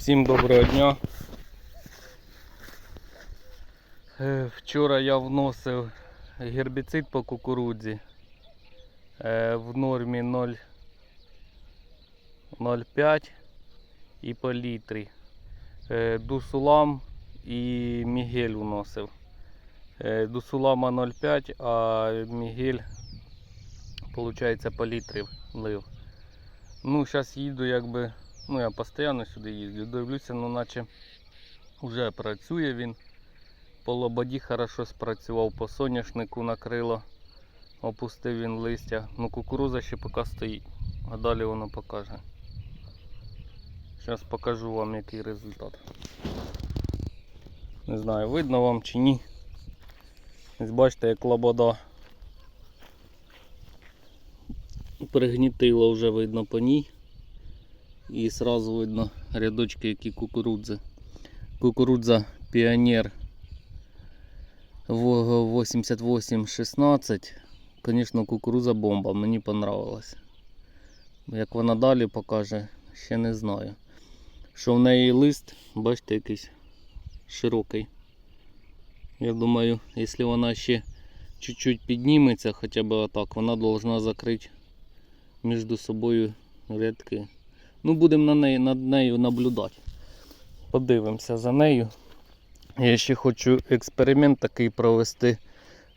Всім доброго дня. Е, Вчора я вносив гербіцид по кукурудзі е, в нормі 0 0,5 і по літрі. Е, Дусулам і Мігель вносив. Дусулама 0,5, а Мігель, виходить, по літрі лив. Ну, зараз їду якби Ну, я постійно сюди їздю. Дивлюся, ну наче вже працює він. По лободі хорошо спрацював, по соняшнику накрило, опустив він листя. Ну кукуруза ще поки стоїть, а далі воно покаже. Зараз покажу вам який результат. Не знаю, видно вам чи ні. Ось бачите, як лобода пригнітило вже видно по ній. І сразу видно рядочки, які кукурудзи. Кукурудза Піонер 8816. Звісно, кукурудза бомба, мені понравилась. Як вона далі покаже, ще не знаю. Що в неї лист, бачите, якийсь широкий. Я думаю, якщо вона ще чуть-чуть підніметься, хоча б отак, вона повинна закрити між собою рядки. Ну, будемо на неї, над нею наблюдати. Подивимося за нею. Я ще хочу експеримент такий провести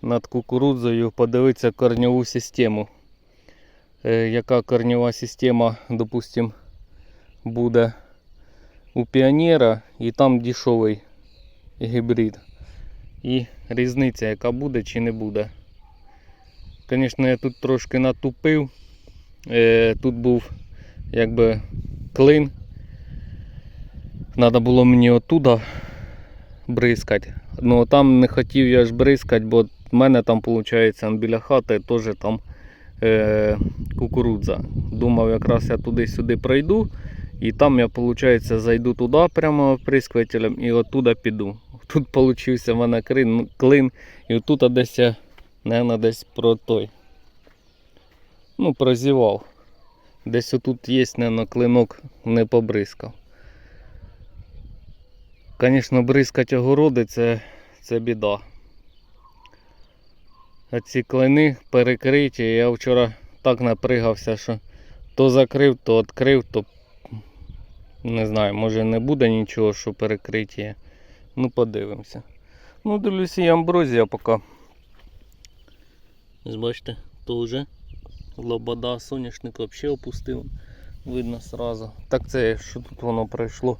над кукурудзою, подивитися корньову систему. Е, яка корньова система, допустим, буде у піонера і там дешевий гібрид. І різниця, яка буде чи не буде. Звісно, я тут трошки натупив. Е, тут був якби клин. Треба було мені оттуда бризкати. Ну там не хотів я ж бризкати, бо в мене там виходить біля хати теж там е, кукурудза. Думав, якраз я туди-сюди пройду. І там я, виходить, зайду туди прямо прискувателем і оттуда піду. Тут вийшов в мене клин, клин і отут десь я, мабуть, десь про той. Ну, прозівав. Десь отут є, наверное, клинок не побризкав. Звісно, бризкать огороди це, це біда. А ці клини перекриті. Я вчора так напригався, що то закрив, то відкрив, то не знаю, може не буде нічого, що перекриті. Ну подивимося. Ну, дивлюся, і амброзія поки. Бачите, то вже лобода, соняшник взагалі опустив. Видно сразу. Так це що тут воно пройшло.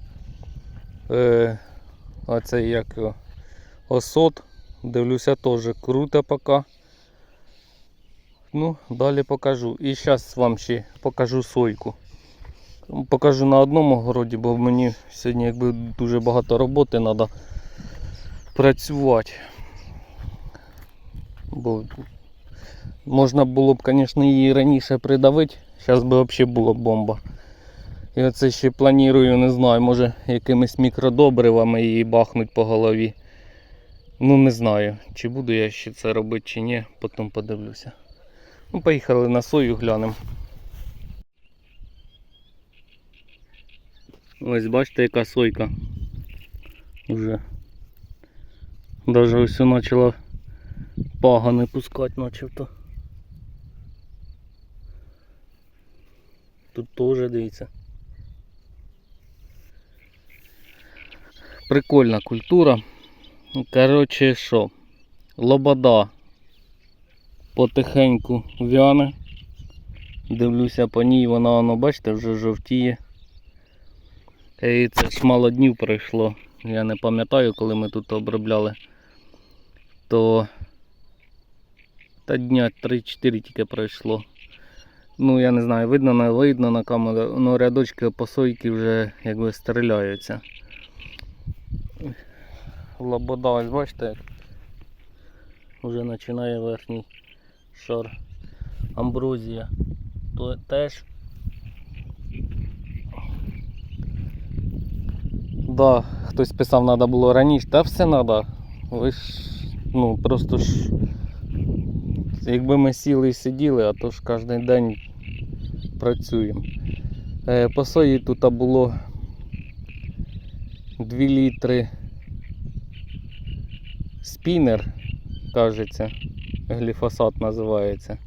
Е, а це як його, осот. Дивлюся теж круто поки. Ну, далі покажу. І зараз вам ще покажу сойку. Покажу на одному городі, бо мені сьогодні якби дуже багато роботи треба працювати. Бо Можна було б, звісно, її раніше придавити, зараз би взагалі була бомба. І оце ще планую, не знаю, може якимись мікродобривами її бахнуть по голові. Ну не знаю, чи буду я ще це робити, чи ні, потім подивлюся. Ну, поїхали на сою глянемо. Ось бачите, яка сойка. Уже. Даже ось почала пагани пускати начебто. Тут теж дивіться. Прикольна культура. Ну, Коротше що, лобода потихеньку в'яне. Дивлюся по ній, вона воно, бачите, вже жовтіє. І це ж мало днів пройшло. Я не пам'ятаю, коли ми тут обробляли. То та дня 3-4 тільки пройшло. Ну я не знаю, видно не видно на камеру, але рядочки посойки вже якби стріляються. Лобода, бачите, як вже починає верхній шар. Амброзія. То теж. Да, хтось писав, треба було раніше, та все треба. Ви ж, ну просто ж Якби ми сіли і сиділи, а то ж кожен день працюємо. Е, По сої тут було 2 літри спінер, кажеться, гліфосат називається.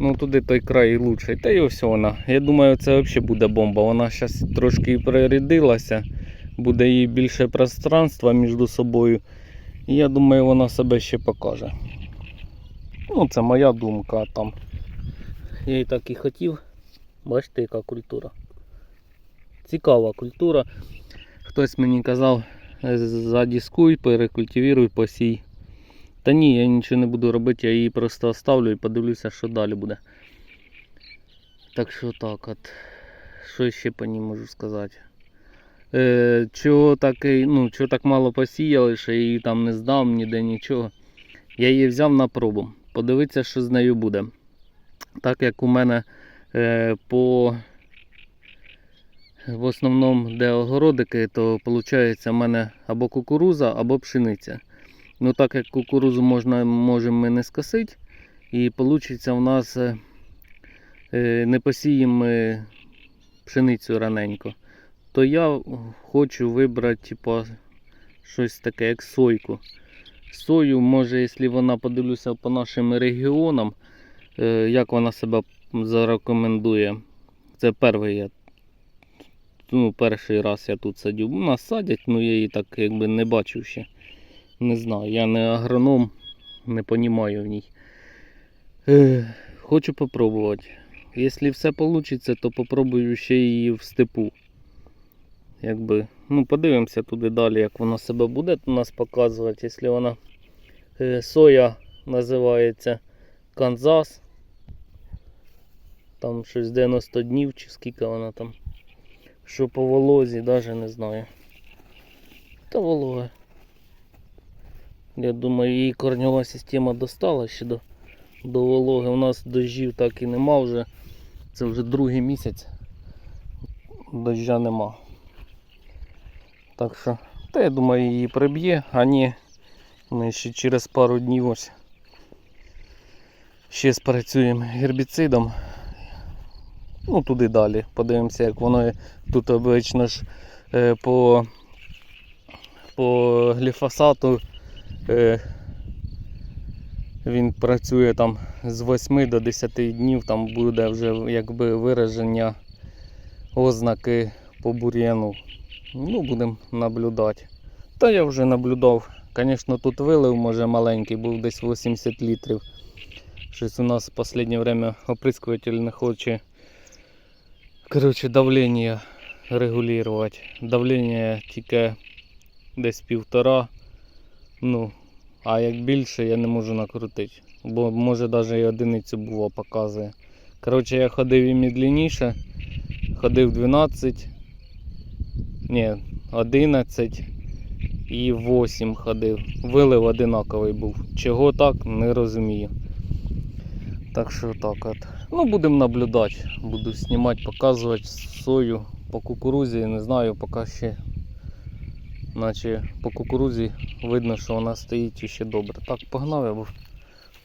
Ну туди той край лучший. Та й ось вона. Я думаю, це взагалі буде бомба. Вона зараз трошки прирядилася, буде їй більше пространства між собою. І я думаю, вона себе ще покаже. Ну, це моя думка там. Я і так і хотів. Бачите, яка культура. Цікава культура. Хтось мені казав, «Е, задіскуй, перекультивіруй, посій. Та ні, я нічого не буду робити, я її просто оставлю і подивлюся, що далі буде. Так що так от. Що ще по ній можу сказати? Е, чого, так, ну, чого так мало посіяли, що я її там не здав, ніде нічого. Я її взяв на пробу. Подивитися, що з нею буде. Так як у мене е, по в основному, де огородики, то виходить в мене або кукуруза, або пшениця. Ну так як кукурузу можна, можемо ми не скосити, і вийде у нас е, е, не посіємо пшеницю раненько, то я хочу вибрати типу, щось таке, як сойку. Сою, може, якщо вона подивлюся по нашим регіонам, е, як вона себе зарекомендує. Це перший я. Ну, перший раз я тут садю. У нас садять, ну я її так якби не бачив ще. Не знаю, я не агроном, не понімаю в ній. Е, хочу попробувати. Якщо все вийде, то попробую ще її в степу. Якби, ну, подивимося туди далі, як вона себе буде у нас показувати. Якщо вона е, соя називається Канзас. Там щось 90 днів чи скільки вона там. Що по волозі, навіть не знаю. Та волога. Я думаю, її корньова система достала ще до, до вологи. У нас дощів так і нема вже. Це вже другий місяць. Дождя нема. Так що, та я думаю, її приб'є, а ні, ми ще через пару днів ось ще спрацюємо гербіцидом. Ну, туди далі. Подивимося, як воно тут обично ж е, по, по гліфосату е, він працює там з 8 до 10 днів, там буде вже якби вираження ознаки по бур'яну. Ну, будемо наблюдати. Та я вже наблюдав. Звісно, тут вилив, може маленький, був десь 80 літрів. Щось у нас в останнє время оприскуватель не хоче коротше, давлення регулювати. Давлення тільки десь півтора. Ну, а як більше я не можу накрутити. Бо може навіть і одиницю було показує. Коротше, я ходив і медленніше. Ходив 12. Ні, 11 і 8 ходив. Вилив одинаковий був. Чого так, не розумію. Так що так от. Ну, будемо наблюдати. Буду знімати, показувати сою по кукурузі. Не знаю, поки ще. Наче по кукурузі видно, що вона стоїть іще добре. Так, погнав я, бо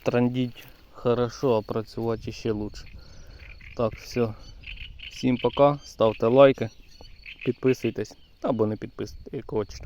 трандіть хорошо, а працювати ще лучше. Так, все. Всім пока, ставте лайки, підписуйтесь або не підписуйтесь, як хочете.